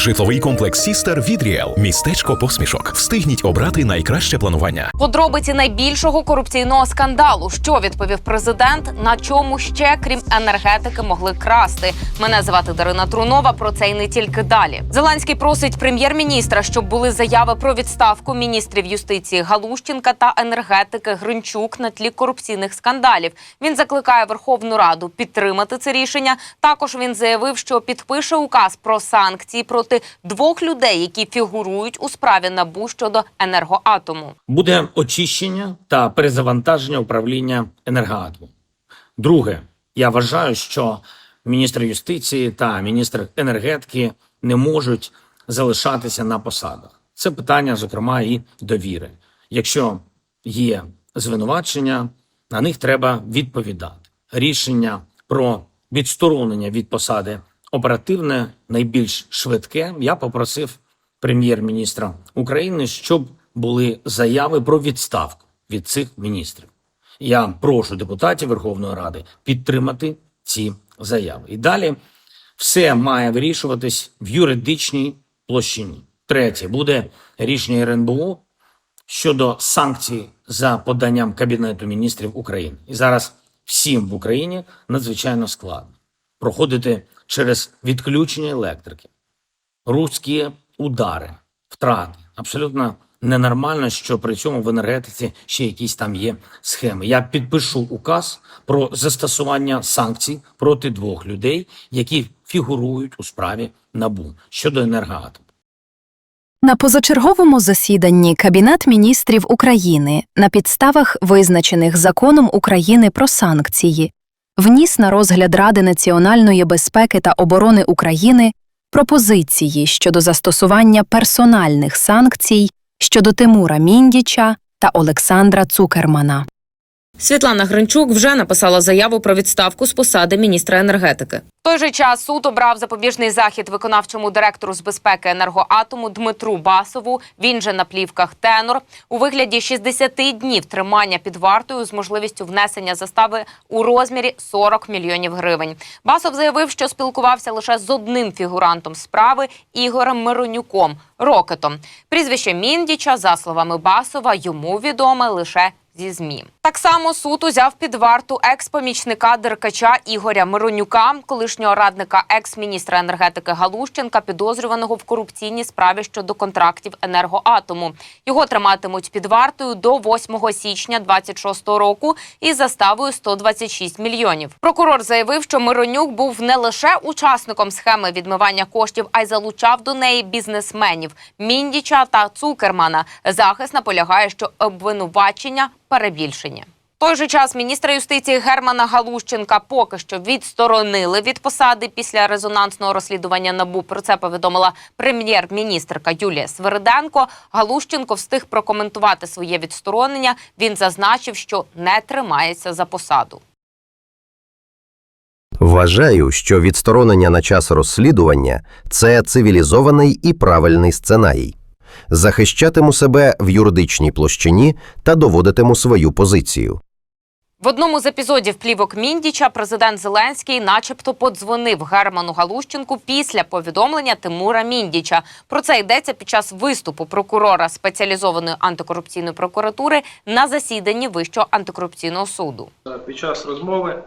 Житловий комплекс Сістер від Ріел. Містечко посмішок. Встигніть обрати найкраще планування. Подробиці найбільшого корупційного скандалу. Що відповів президент? На чому ще, крім енергетики, могли красти? Мене звати Дарина Трунова. Про це і не тільки далі. Зеленський просить прем'єр-міністра, щоб були заяви про відставку міністрів юстиції Галущенка та енергетики Гринчук на тлі корупційних скандалів. Він закликає Верховну Раду підтримати це рішення. Також він заявив, що підпише указ про санкції проти двох людей, які фігурують у справі НАБУ щодо енергоатому. буде очищення та перезавантаження управління енергоатомом. Друге, я вважаю, що міністр юстиції та міністр енергетики не можуть залишатися на посадах. Це питання, зокрема, і довіри. Якщо є звинувачення, на них треба відповідати. Рішення про відсторонення від посади оперативне, найбільш швидке. Я попросив прем'єр-міністра України, щоб були заяви про відставку від цих міністрів. Я прошу депутатів Верховної Ради підтримати ці заяви. І далі все має вирішуватись в юридичній площині. Третє буде рішення РНБО щодо санкцій за поданням Кабінету міністрів України. І зараз всім в Україні надзвичайно складно проходити через відключення електрики, руські удари, втрати. Абсолютно ненормально, що при цьому в енергетиці ще якісь там є схеми. Я підпишу указ про застосування санкцій проти двох людей, які фігурують у справі НАБУ щодо енергоатому. На позачерговому засіданні Кабінет міністрів України на підставах, визначених законом України про санкції, вніс на розгляд Ради національної безпеки та оборони України пропозиції щодо застосування персональних санкцій щодо Тимура Міндіча та Олександра Цукермана. Світлана Гринчук вже написала заяву про відставку з посади міністра енергетики. В той же час суд обрав запобіжний захід виконавчому директору з безпеки енергоатому Дмитру Басову. Він же на плівках тенор у вигляді 60 днів тримання під вартою з можливістю внесення застави у розмірі 40 мільйонів гривень. Басов заявив, що спілкувався лише з одним фігурантом справи Ігорем Миронюком Рокетом. Прізвище Міндіча, за словами Басова, йому відоме лише зі змі. Так само суд узяв під варту екс-помічника Деркача Ігоря Миронюка, колишнього радника екс-міністра енергетики Галущенка, підозрюваного в корупційній справі щодо контрактів енергоатому. Його триматимуть під вартою до 8 січня 26 року із заставою 126 мільйонів. Прокурор заявив, що Миронюк був не лише учасником схеми відмивання коштів, а й залучав до неї бізнесменів Міндіча та Цукермана. Захист наполягає, що обвинувачення перебільшення. Той же час міністра юстиції Германа Галущенка поки що відсторонили від посади після резонансного розслідування НАБУ. Про це повідомила прем'єр-міністрка Юлія Свериденко. Галущенко встиг прокоментувати своє відсторонення. Він зазначив, що не тримається за посаду. Вважаю, що відсторонення на час розслідування це цивілізований і правильний сценарій. Захищатиму себе в юридичній площині та доводитиму свою позицію. В одному з епізодів плівок Міндіча президент Зеленський, начебто, подзвонив Герману Галущенку після повідомлення Тимура Міндіча. Про це йдеться під час виступу прокурора спеціалізованої антикорупційної прокуратури на засіданні Вищого антикорупційного суду. Під час розмови е,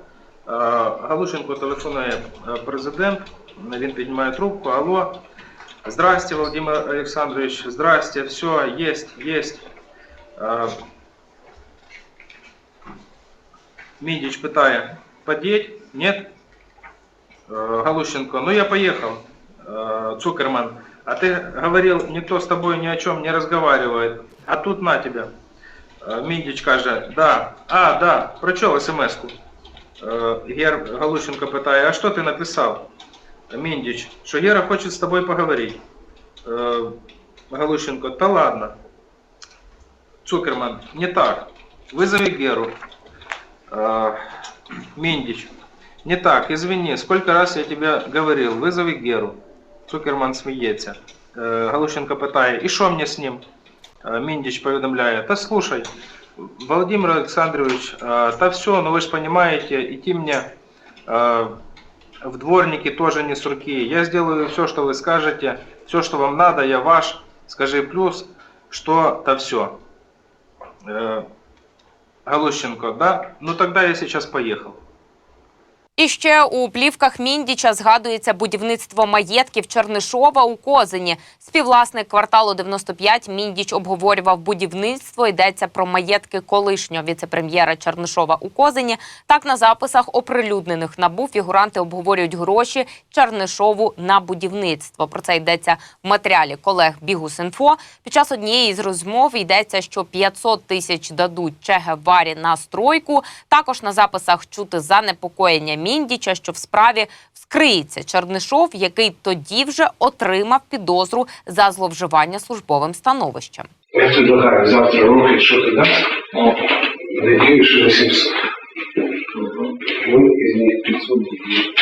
Галушенко телефонує е, президент, він піднімає трубку. Алло, здрасте, Володимир Олександрович, здрасте, все, есть, есть. Мідіч питає, подеть? Нет? Е, Галущенко, ну я поехал. Е, Цукерман, а ты говорил, никто с тобой ни о чем не разговаривает. А тут на тебя. Е, Міндіч каже, да, а, да, прочел смс-ку. Е, Гер Галущенко питає, а що ти написав? Міндіч, що Гера хоче з тобою поговорити. Е, Галущенко, та ладно. Цукерман, не так. Вызови Геру. Э, Миндич. Не так, извини, сколько раз я тебе говорил, вызови Геру. Цукерман сміється. Е, Галущенко питає, і що мені з ним? Е, Міндіч повідомляє, та слушай, Владимир Александрович, э, та все, ну вы же понимаете, идти мне э, в дворники тоже не с руки. Я сделаю все, что вы скажете, Все, что вам надо, я ваш. Скажи плюс, что-то все. Галущенко, да? Ну тогда я сейчас поехал. І ще у плівках Міндіча згадується будівництво маєтків Чернишова у Козині. Співвласник кварталу 95 Міндіч обговорював будівництво. Йдеться про маєтки колишнього віцепрем'єра Чернишова у Козині. Так на записах, оприлюднених набу, фігуранти обговорюють гроші Чернишову на будівництво. Про це йдеться в матеріалі колег Бігус.Інфо. Під час однієї з розмов йдеться, що 500 тисяч дадуть Че Геварі на стройку. Також на записах чути занепокоєння Міндіча, що в справі вскриється Чернишов, який тоді вже отримав підозру за зловживання службовим становищем. Я предлагаю завтра рухать что-то даст. Надеюсь, что 800. Ну, из них 500 будет.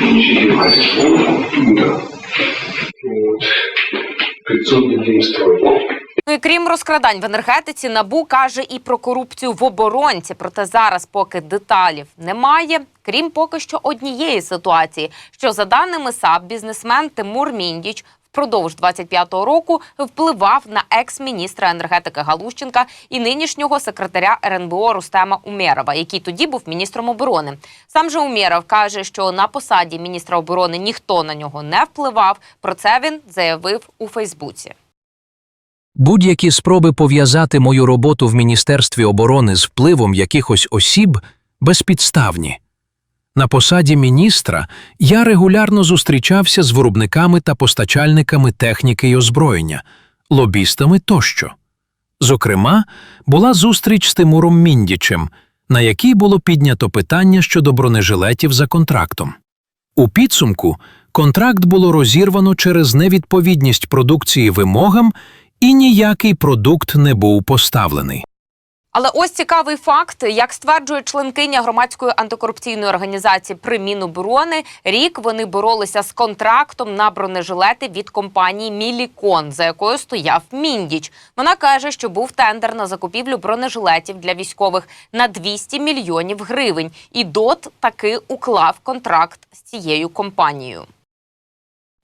Ничего крім розкрадань в енергетиці, набу каже і про корупцію в оборонці. Проте зараз, поки деталів немає, крім поки що однієї ситуації, що за даними САП, бізнесмен Тимур Міндіч. Впродовж 25-го року впливав на екс-міністра енергетики Галущенка і нинішнього секретаря РНБО Рустема Умєрова, який тоді був міністром оборони. Сам же Умєров каже, що на посаді міністра оборони ніхто на нього не впливав. Про це він заявив у Фейсбуці. Будь-які спроби пов'язати мою роботу в Міністерстві оборони з впливом якихось осіб безпідставні. На посаді міністра я регулярно зустрічався з виробниками та постачальниками техніки й озброєння, лобістами тощо. Зокрема, була зустріч з Тимуром Міндічем, на якій було піднято питання щодо бронежилетів за контрактом. У підсумку контракт було розірвано через невідповідність продукції вимогам і ніякий продукт не був поставлений. Але ось цікавий факт, як стверджує членкиня громадської антикорупційної організації при Міноборони, рік вони боролися з контрактом на бронежилети від компанії Мілікон, за якою стояв Міндіч. Вона каже, що був тендер на закупівлю бронежилетів для військових на 200 мільйонів гривень, і ДОТ таки уклав контракт з цією компанією.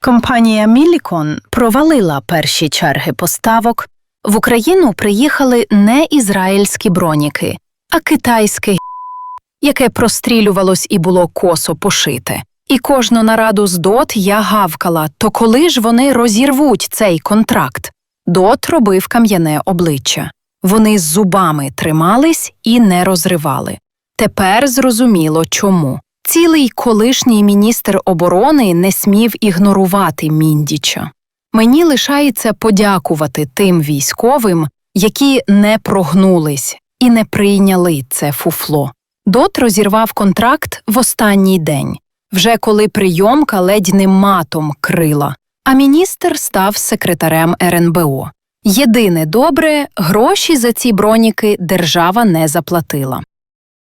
Компанія Мілікон провалила перші черги поставок. В Україну приїхали не ізраїльські броніки, а китайське яке прострілювалось і було косо пошите. І кожну нараду з ДОТ я гавкала, то коли ж вони розірвуть цей контракт? ДОТ робив кам'яне обличчя. Вони з зубами тримались і не розривали. Тепер зрозуміло чому. Цілий колишній міністр оборони не смів ігнорувати Міндіча. Мені лишається подякувати тим військовим, які не прогнулись і не прийняли це фуфло. Дот розірвав контракт в останній день, вже коли прийомка ледь не матом крила, а міністр став секретарем РНБО. Єдине добре, гроші за ці броніки держава не заплатила.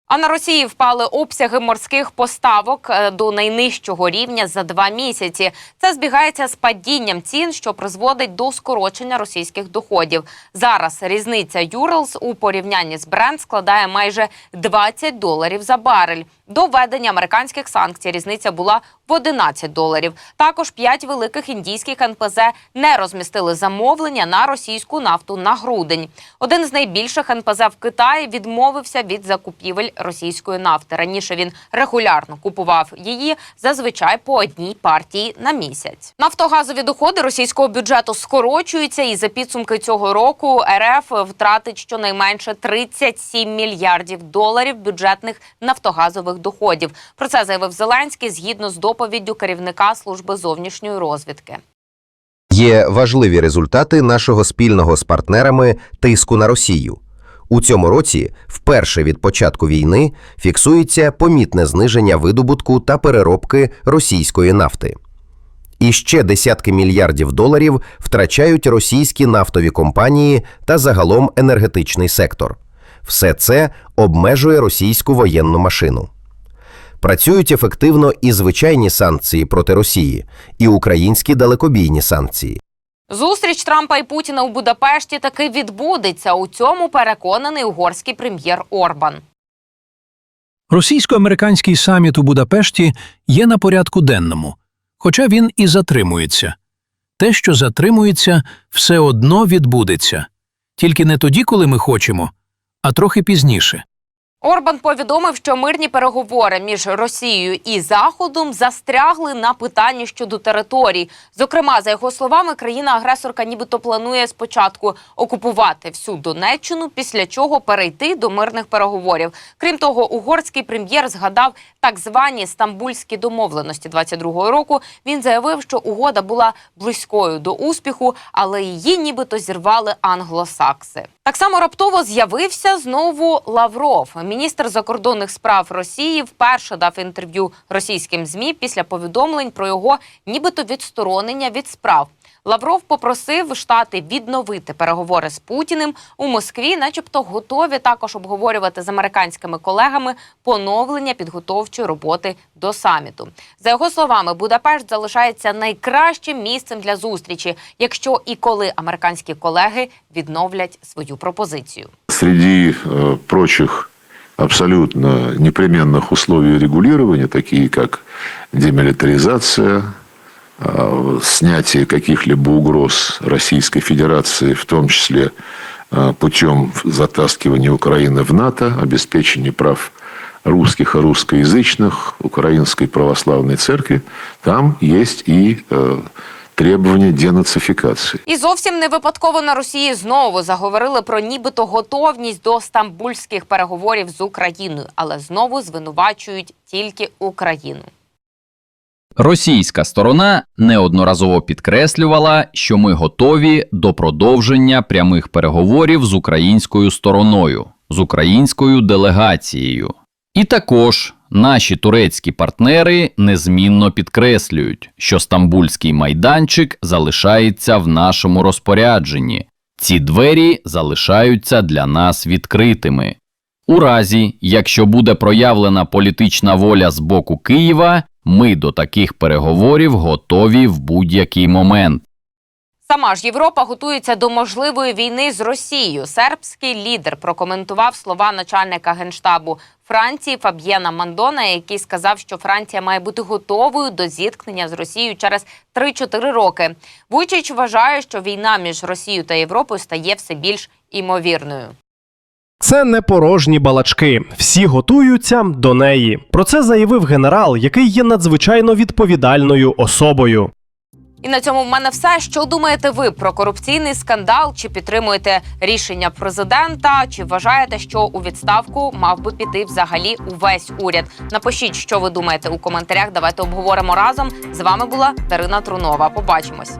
А на Росії впали обсяги морських поставок е, до найнижчого рівня за два місяці. Це збігається з падінням цін, що призводить до скорочення російських доходів. Зараз різниця Юрлс у порівнянні з Брент складає майже 20 доларів за барель. До введення американських санкцій різниця була в 11 доларів. Також п'ять великих індійських НПЗ не розмістили замовлення на російську нафту на грудень. Один з найбільших НПЗ в Китаї відмовився від закупівель російської нафти. Раніше він регулярно купував її зазвичай по одній партії на місяць. Нафтогазові доходи російського бюджету скорочуються, і за підсумки цього року РФ втратить щонайменше 37 мільярдів доларів бюджетних нафтогазових доходів. Про це заявив Зеленський згідно з доповіддю керівника служби зовнішньої розвідки. Є важливі результати нашого спільного з партнерами тиску на Росію. У цьому році, вперше від початку війни, фіксується помітне зниження видобутку та переробки російської нафти. І ще десятки мільярдів доларів втрачають російські нафтові компанії та загалом енергетичний сектор. Все це обмежує російську воєнну машину. Працюють ефективно і звичайні санкції проти Росії, і українські далекобійні санкції. Зустріч Трампа і Путіна у Будапешті таки відбудеться. У цьому переконаний угорський прем'єр Орбан. Російсько-американський саміт у Будапешті є на порядку денному, хоча він і затримується. Те, що затримується, все одно відбудеться. Тільки не тоді, коли ми хочемо, а трохи пізніше. Орбан повідомив, що мирні переговори між Росією і Заходом застрягли на питанні щодо територій. Зокрема, за його словами, країна-агресорка нібито планує спочатку окупувати всю Донеччину, після чого перейти до мирних переговорів. Крім того, угорський прем'єр згадав так звані стамбульські домовленості 22-го року. Він заявив, що угода була близькою до успіху, але її нібито зірвали англосакси. Так само раптово з'явився знову Лавров. Міністр закордонних справ Росії вперше дав інтерв'ю російським змі після повідомлень про його нібито відсторонення від справ. Лавров попросив штати відновити переговори з Путіним у Москві, начебто готові також обговорювати з американськими колегами поновлення підготовчої роботи до саміту. За його словами, Будапешт залишається найкращим місцем для зустрічі, якщо і коли американські колеги відновлять свою пропозицію. Среди э, прочих абсолютно непременных условий регулирования, такие как демилитаризация, э, снятие каких-либо угроз Российской Федерации, в том числе э, путем затаскивания Украины в НАТО, обеспечения прав русских и русскоязычных, Украинской православной церкви, там есть и э, требования денацификации. І зовсім не випадково на Росії знову заговорили про нібито готовність до стамбульських переговорів з Україною, але знову звинувачують тільки Україну. Російська сторона неодноразово підкреслювала, що ми готові до продовження прямих переговорів з українською стороною, з українською делегацією. І також наші турецькі партнери незмінно підкреслюють, що стамбульський майданчик залишається в нашому розпорядженні. Ці двері залишаються для нас відкритими. У разі, якщо буде проявлена політична воля з боку Києва, ми до таких переговорів готові в будь-який момент. Сама ж Європа готується до можливої війни з Росією. Сербський лідер прокоментував слова начальника генштабу Франції Фаб'єна Мандона, який сказав, що Франція має бути готовою до зіткнення з Росією через 3-4 роки. Вуйчич вважає, що війна між Росією та Європою стає все більш імовірною. Це не порожні балачки. Всі готуються до неї. Про це заявив генерал, який є надзвичайно відповідальною особою. І на цьому в мене все. Що думаєте ви про корупційний скандал? Чи підтримуєте рішення президента? Чи вважаєте, що у відставку мав би піти взагалі увесь уряд? Напишіть, що ви думаєте у коментарях. Давайте обговоримо разом. З вами була Дарина Трунова. Побачимось.